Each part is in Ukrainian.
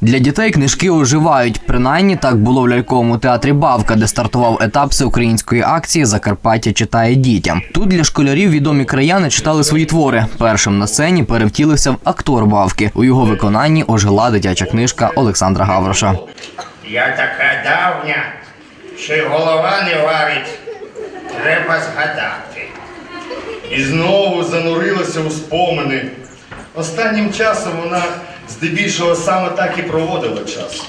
Для дітей книжки оживають. Принаймні так було в ляльковому театрі Бавка, де стартував етап всеукраїнської акції Закарпаття читає дітям. Тут для школярів відомі краяни читали свої твори. Першим на сцені перевтілився в актор Бавки. У його виконанні ожила дитяча книжка Олександра Гавроша. Я така давня, що голова не варить. Треба згадати. І знову занурилася у спомини. Останнім часом вона здебільшого саме так і проводили час.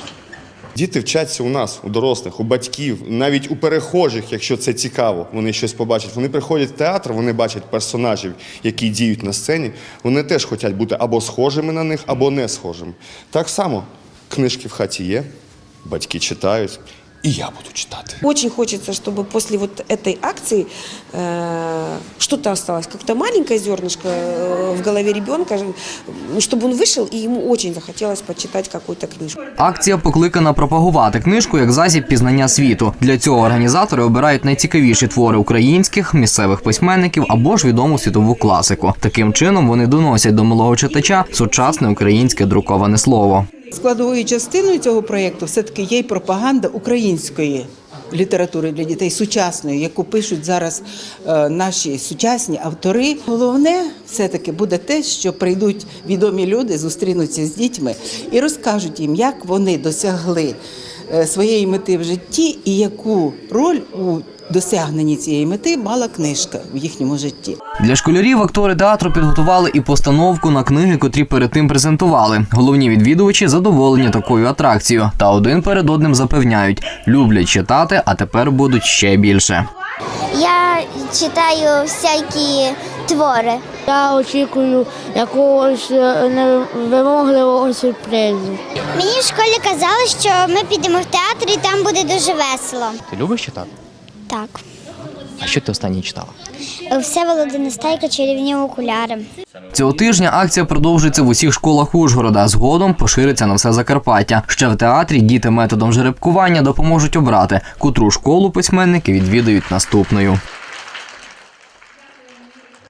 Діти вчаться у нас, у дорослих, у батьків, навіть у перехожих, якщо це цікаво, вони щось побачать. Вони приходять в театр, вони бачать персонажів, які діють на сцені. Вони теж хочуть бути або схожими на них, або не схожими. Так само книжки в хаті є, батьки читають, і я буду читати. Очень хочется, чтобы после вот этой акции э, что-то осталось, как-то маленькое зернышко э, в голове ребенка, э, чтобы он вышел и ему очень захотелось почитать какую-то книжку. Акція покликана пропагувати книжку як засіб пізнання світу. Для цього організатори обирають найцікавіші твори українських місцевих письменників або ж відому світову класику. Таким чином вони доносять до малого читача сучасне українське друковане слово. Складовою частиною цього проєкту все-таки є й пропаганда української літератури для дітей сучасної, яку пишуть зараз е, наші сучасні автори. Головне все-таки буде те, що прийдуть відомі люди, зустрінуться з дітьми і розкажуть їм, як вони досягли е, своєї мети в житті і яку роль у досягненні цієї мети мала книжка в їхньому житті. Для школярів актори театру підготували і постановку на книги, котрі перед тим презентували. Головні відвідувачі задоволені такою атракцією. Та один перед одним запевняють, люблять читати, а тепер будуть ще більше. Я читаю всякі твори. Я очікую якогось е, невимогливого сюрпризу. Мені в школі казали, що ми підемо в театр і там буде дуже весело. Ти любиш читати? Так. А що ти останнє читала? Все Володинистайка, чарівні окуляри. Цього тижня акція продовжується в усіх школах Ужгорода. Згодом пошириться на все Закарпаття. Ще в театрі діти методом жеребкування допоможуть обрати, котру школу письменники відвідають наступною.